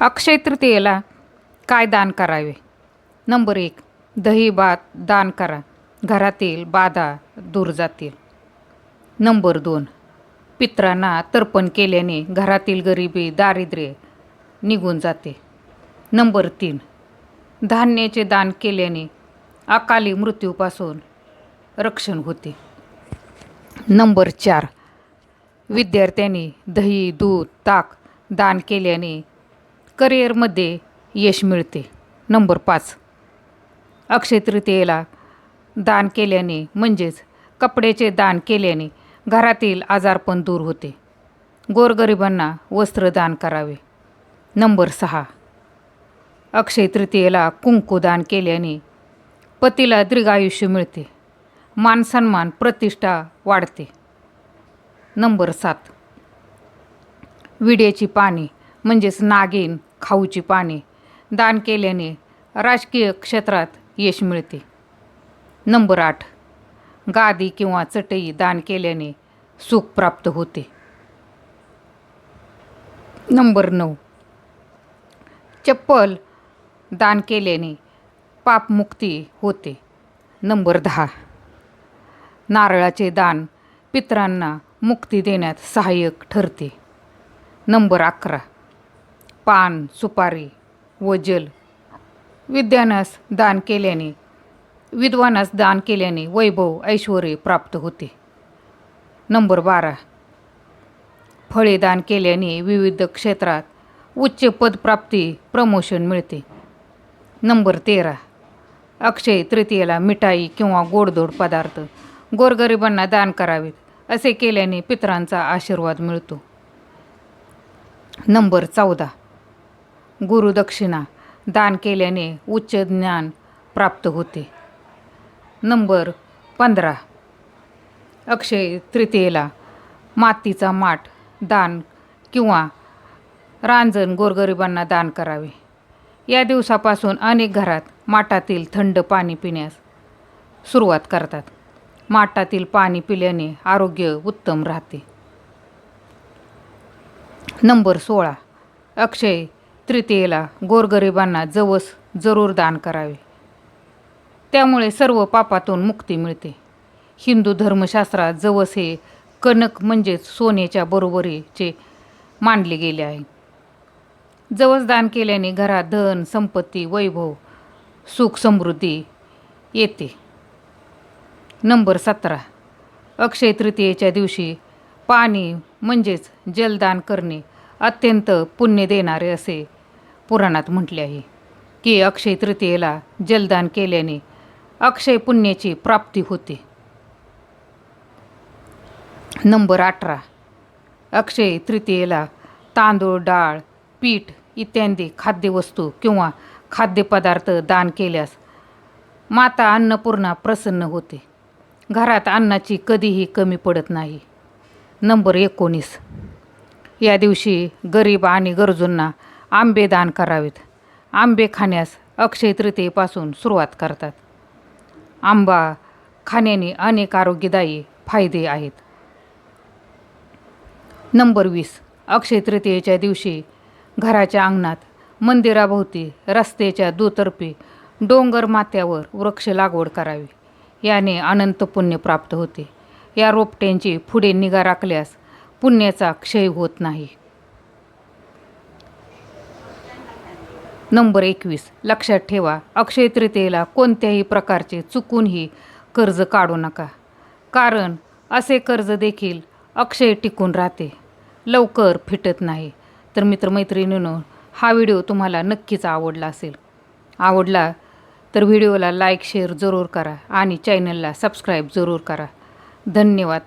अक्षय तृतीयेला काय दान करावे? नंबर एक दही भात दान करा. घरातील बाधा दूर जातील. नंबर दोन पित्रांना तर्पण केल्याने घरातील गरिबी दारिद्र्य निघून जाते. नंबर तीन धान्याचे दान केल्याने अकाली मृत्यूपासून रक्षण होते. नंबर चार विद्यार्थ्यांनी दही दूध ताक दान केल्याने करिअरमध्ये यश मिळते. नंबर पाच. अक्षय तृतीयेला दान केल्याने म्हणजेच कपड्याचे दान केल्याने घरातील आजारपण दूर होते. गोरगरिबांना वस्त्र दान करावे. नंबर सहा. अक्षय तृतीयेला कुंकू दान केल्याने पतीला दीर्घायुष्य मिळते. मानसन्मान प्रतिष्ठा वाढते. नंबर सात. विड्याची पाने म्हणजेच नागिन खाऊची पाने दान केल्याने राजकीय क्षेत्रात यश मिळते. नंबर आठ. गादी किंवा चटई दान केल्याने सुख प्राप्त होते. नंबर नऊ. चप्पल दान केल्याने पापमुक्ती होते. नंबर दहा. नारळाचे दान पितरांना मुक्ती देण्यात सहाय्यक ठरते. नंबर अकरा. पान सुपारी व जल विद्यानास दान केल्याने विद्वानास दान केल्याने वैभव ऐश्वर प्राप्त होते. नंबर बारा. फळे दान केल्याने विविध क्षेत्रात उच्च पदप्राप्ती प्रमोशन मिळते. नंबर तेरा. अक्षय तृतीयेला मिठाई किंवा गोडधोड पदार्थ गोरगरिबांना दान करावेत असे केल्याने पितरांचा आशीर्वाद मिळतो. नंबर चौदा. गुरुदक्षिणा दान केल्याने उच्च ज्ञान प्राप्त होते. नंबर पंधरा. अक्षय तृतीयेला मातीचा माठ दान किंवा रांजण गोरगरिबांना दान करावे. या दिवसापासून अनेक घरात माठातील थंड पाणी पिण्यास सुरुवात करतात. माठातील पाणी पिल्याने आरोग्य उत्तम राहते. नंबर सोळा. अक्षय तृतीयेला गोरगरिबांना जवस जरूर दान करावे. त्यामुळे सर्व पापातून मुक्ती मिळते. हिंदू धर्मशास्त्रात जवस हे कनक म्हणजेच सोन्याच्या बरोबरीचे मानले गेले आहे. जवस दान केल्याने घरात धन संपत्ती वैभव सुख समृद्धी येते. नंबर सतरा. अक्षय तृतीयेच्या दिवशी पाणी म्हणजेच जलदान करणे अत्यंत पुण्य देणारे असे पुराणात म्हटले आहे की अक्षय तृतीयेला जलदान केल्याने अक्षय पुण्याची प्राप्ती होते. नंबर अठरा. अक्षय तृतीयेला तांदूळ डाळ पीठ इत्यादी खाद्यवस्तू किंवा खाद्यपदार्थ दान केल्यास माता अन्नपूर्णा प्रसन्न होते. घरात अन्नाची कधीही कमी पडत नाही. नंबर एकोणीस. या दिवशी गरीब आणि गरजूंना आंबे दान करावेत. आंबे खाण्यास अक्षय तृतीयेपासून सुरुवात करतात. आंबा खाण्याने अनेक आरोग्यदायी फायदे आहेत. नंबर वीस. अक्षय तृतीयेच्या दिवशी घराच्या अंगणात मंदिराभोवती रस्त्याच्या दुतर्फी डोंगर माथ्यावर वृक्ष लागवड करावी. याने अनंत पुण्य प्राप्त होते. या रोपट्यांची पुढे निगा राखल्यास पुण्याचा क्षय होत नाही. नंबर एकवीस. लक्षात ठेवा अक्षय तृतीयेला कोणत्याही प्रकारचे चुकूनही कर्ज काढू नका. कारण असे कर्ज देखील अक्षय टिकून राहते. लवकर फिटत नाही. तर मित्रमैत्रिणींनो हा व्हिडिओ तुम्हाला नक्कीच आवडला असेल. आवडला तर व्हिडिओला लाईक शेअर जरूर करा आणि चॅनलला सबस्क्राईब जरूर करा. धन्यवाद.